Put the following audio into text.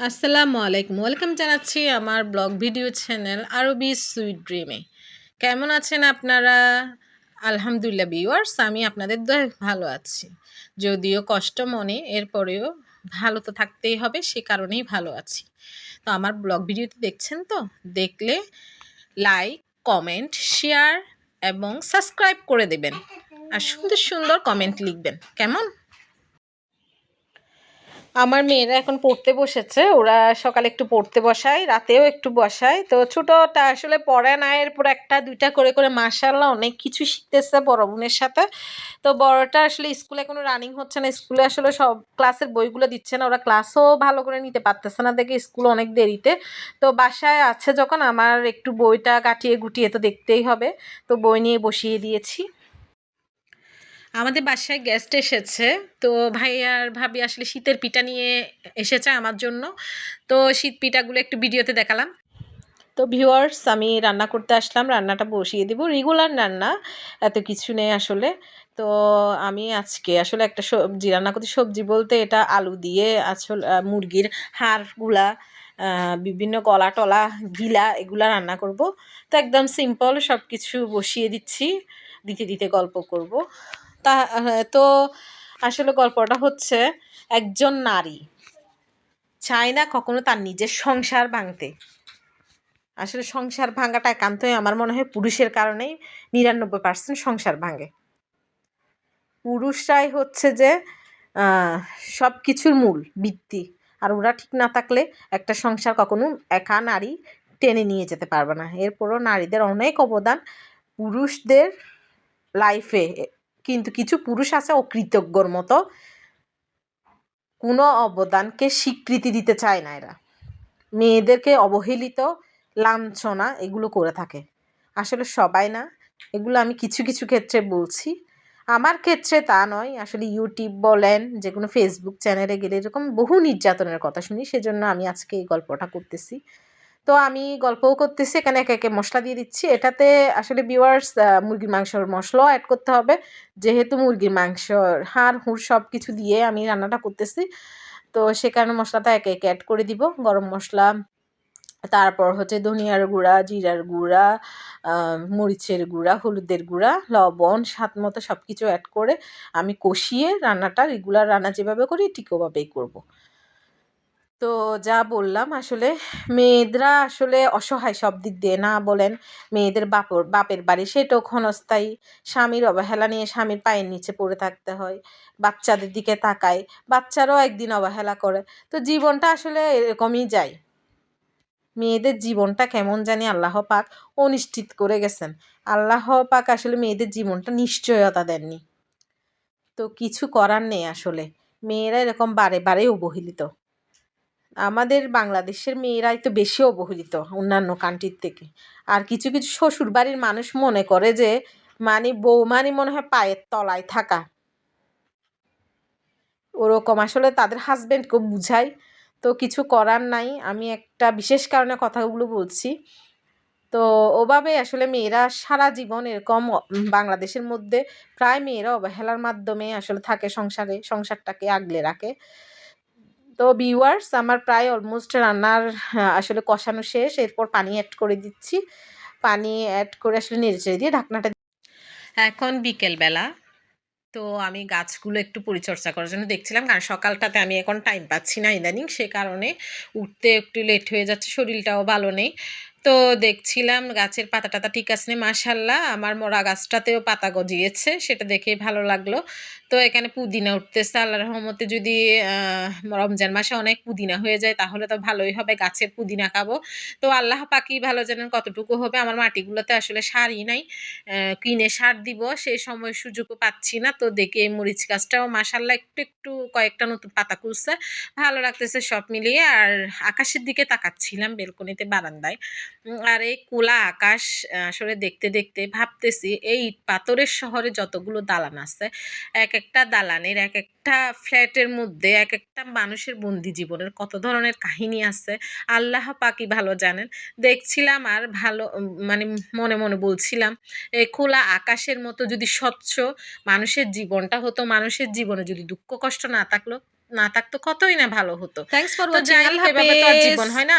আসসালামু আলাইকুম। ওয়েলকাম জানাচ্ছি আমার ব্লগ ভিডিও চ্যানেল আরবি সুইট ড্রিমে। কেমন আছেন আপনারা? আলহামদুলিল্লাহ ভিউয়ার্স, আমি আপনাদের দয় ভালো আছি। যদিও কষ্ট মনে, এরপরেও ভালো তো থাকতেই হবে, সে কারণেই ভালো আছি। তো আমার ব্লগ ভিডিওটি দেখছেন তো? দেখলে লাইক, কমেন্ট, শেয়ার এবং সাবস্ক্রাইব করে দেবেন। আর সুন্দর সুন্দর কমেন্ট লিখবেন। কেমন? আমার মেয়েরা এখন পড়তে বসেছে, ওরা সকালে একটু পড়তে বসায়, রাতেও একটু বসায়। তো ছোটোটা আসলে পড়ে না, এরপর একটা, দুইটা করে করে মাসাল্লাহ অনেক কিছু শিখতেছে বড় বোনের সাথে। তো বড়টা আসলে স্কুলে কোনো রানিং হচ্ছে না, স্কুলে আসলে সব ক্লাসের বইগুলো দিচ্ছে না, ওরা ক্লাসও ভালো করে নিতে পারতেছে না, দেখে স্কুল অনেক দেরিতে। তো বাসায় আছে যখন, আমার একটু বইটা কাটিয়ে গুটিয়ে তো দেখতেই হবে। তো বই নিয়ে বসিয়ে দিয়েছি। আমাদের বাসায় গেস্ট এসেছে। তো ভাই আর ভাবি আসলে শীতের পিঠা নিয়ে এসেছে আমার জন্য। তো শীত পিঠাগুলো একটু ভিডিওতে দেখালাম। তো ভিউয়ার্স আমি রান্না করতে আসলাম, রান্নাটা বসিয়ে দিব। রেগুলার রান্না, এত কিছু নেই আসলে। তো আমি আজকে আসলে একটা সবজি রান্না করতে সবজি বলতে এটা আলু দিয়ে আসলে মুরগির হাড়গুলা বিভিন্ন গলা টলা, গিলা, এগুলা রান্না করব। তো একদম সিম্পল সব কিছু বসিয়ে দিচ্ছি। দিতে দিতে গল্প করব। তা, তো আসলে গল্পটা হচ্ছে একজন নারী। চায় না কখনো তার নিজের সংসার ভাঙতে। আসলে সংসার ভাঙাটা একান্তই আমার মনে হয় পুরুষের কারণেই নিরানব্বই পার্সেন্ট সংসার ভাঙে। পুরুষরাই হচ্ছে যে সব কিছুর মূল ভিত্তি আর ওরা ঠিক না থাকলে একটা সংসার কখনো একা নারী টেনে নিয়ে যেতে পারবে না। এরপরও নারীদের অনেক অবদান পুরুষদের লাইফে কিন্তু কিছু পুরুষ আছে অকৃতজ্ঞর মতো। কোনো অবদানকে স্বীকৃতি দিতে চায় না এরা। মেয়েদেরকে অবহেলিত, লাঞ্ছনা এগুলো করে থাকে। আসলে সবাই না, এগুলো আমি কিছু কিছু ক্ষেত্রে বলছি। আমার ক্ষেত্রে তা নয়, আসলে ইউটিউব বলেন যে কোনো ফেসবুক চ্যানেলে গেলে এরকম বহু নির্যাতনের কথা শুনি, সেজন্য আমি আজকে এই গল্পটা করতেছি। তো আমি গল্পও করতেছি, এখানে একে একে মশলা দিয়ে দিচ্ছি। এটাতে আসলে বিওয়ার্স মুরগির মাংসর মশলাও অ্যাড করতে হবে। যেহেতু মুরগির মাংসর হাড়, হুড় সব কিছু দিয়ে আমি রান্নাটা করতেছি, তো সে কারণে মশলাটা একে একে অ্যাড করে দিব। গরম মশলা, তারপর হচ্ছে ধনিয়ার গুঁড়া, জিরার গুঁড়া মরিচের গুঁড়া, হলুদের গুঁড়া, লবণ, স্বাদ মতো সব কিছু অ্যাড করে আমি কষিয়ে রান্নাটা রেগুলার রান্না যেভাবে করি, ঠিক ওভাবেই করব। তো যা বললাম, আসলে মেয়েদরা আসলে অসহায় সব দিক দিয়ে। না বলেন মেয়েদের বাপর, বাপের বাড়ি, সেটাও ক্ষণস্থায়ী। স্বামীর অবহেলা নিয়ে স্বামীর পায়ের নিচে পড়ে থাকতে হয়, বাচ্চাদের দিকে তাকায়, বাচ্চারাও একদিন অবহেলা করে। তো জীবনটা আসলে এরকমই যায়। মেয়েদের জীবনটা কেমন জানি আল্লাহ পাক অনিশ্চিত করে গেছেন। আল্লাহ পাক আসলে মেয়েদের জীবনটা নিশ্চয়তা দেননি। তো কিছু করার নেই আসলে। মেয়েরা এরকম বারে বারে অবহেলিত। আমাদের বাংলাদেশের মেয়েরাই তো বেশি অবহেলিত অন্যান্য কান্ট্রির থেকে। আর কিছু কিছু শ্বশুর বাড়ির মানুষ মনে করে যে মানে বৌমানি মনে হয় পায়ের তলায় থাকা। ওরকম আসলে তাদের হাজব্যান্ডকে বুঝাই তো কিছু করার নাই। আমি একটা বিশেষ কারণে কথাগুলো বলছি। তো ওভাবে আসলে মেয়েরা সারা জীবন এরকম বাংলাদেশের মধ্যে প্রায় মেয়েরা অবহেলার মাধ্যমে আসলে থাকে সংসারে, সংসারটাকে আগলে রাখে। তো বিওয়ার্স আমার প্রায় অলমোস্ট রান্নার আসলে কষানো শেষ। এরপর পানি অ্যাড করে দিচ্ছি। পানি অ্যাড করে আসলে নেড়ে দিয়ে ঢাকনাটা এখন বিকেলবেলা। তো আমি গাছগুলো একটু পরিচর্যা করার জন্য দেখছিলাম, কারণ সকালটাতে আমি এখন টাইম পাচ্ছি না ইদানিং। সে কারণে উঠতে একটু লেট হয়ে যাচ্ছে, শরীরটাও ভালো নেই। তো দেখছিলাম গাছের পাতা টাতা ঠিক আছে মাশাল্লাহ। আমার মরা গাছটাতেও পাতা গজিয়েছে, সেটা দেখেই ভালো লাগল। তো এখানে পুদিনা উঠতেছে, আল্লাহ রহমতে যদি রমজান মাসে অনেক পুদিনা হয়ে যায়, তাহলে তো ভালোই হবে, গাছের পুদিনা খাব। তো আল্লাহ পাকি ভালো জানেন কতটুকু হবে, আমার মাটিগুলোতে আসলে সারই নাই কিনে সার দিব সেই সময় সুযোগও পাচ্ছি না। তো দেখে মরিচ গাছটাও মাসাল্লাহ একটু একটু কয়েকটা নতুন পাতা খুলছে ভালো লাগতেছে সব মিলিয়ে। আর আকাশের দিকে তাকাচ্ছিলাম, বেলকনিতে বারান্দায়। আর এই কোলা আকাশ আসলে দেখতে দেখতে ভাবতেছি এই পাথরের শহরে যতগুলো দালান আছে এক একটা দালানের এক একটা ফ্ল্যাটের মধ্যে এক একটা মানুষের বন্দি জীবনের কত ধরনের কাহিনী আছে আল্লাহ পাকি ভালো জানেন। দেখছিলাম আর ভালো মানে মনে মনে বলছিলাম এই খোলা আকাশের মতো যদি স্বচ্ছ মানুষের জীবনটা হতো মানুষের জীবনে যদি দুঃখ কষ্ট না থাকল না থাকতো কতই না ভালো হতো। থ্যাংকস ফর ওয়াচিং যাই হোক, আল্লাহ এভাবে তো জীবন হয় না।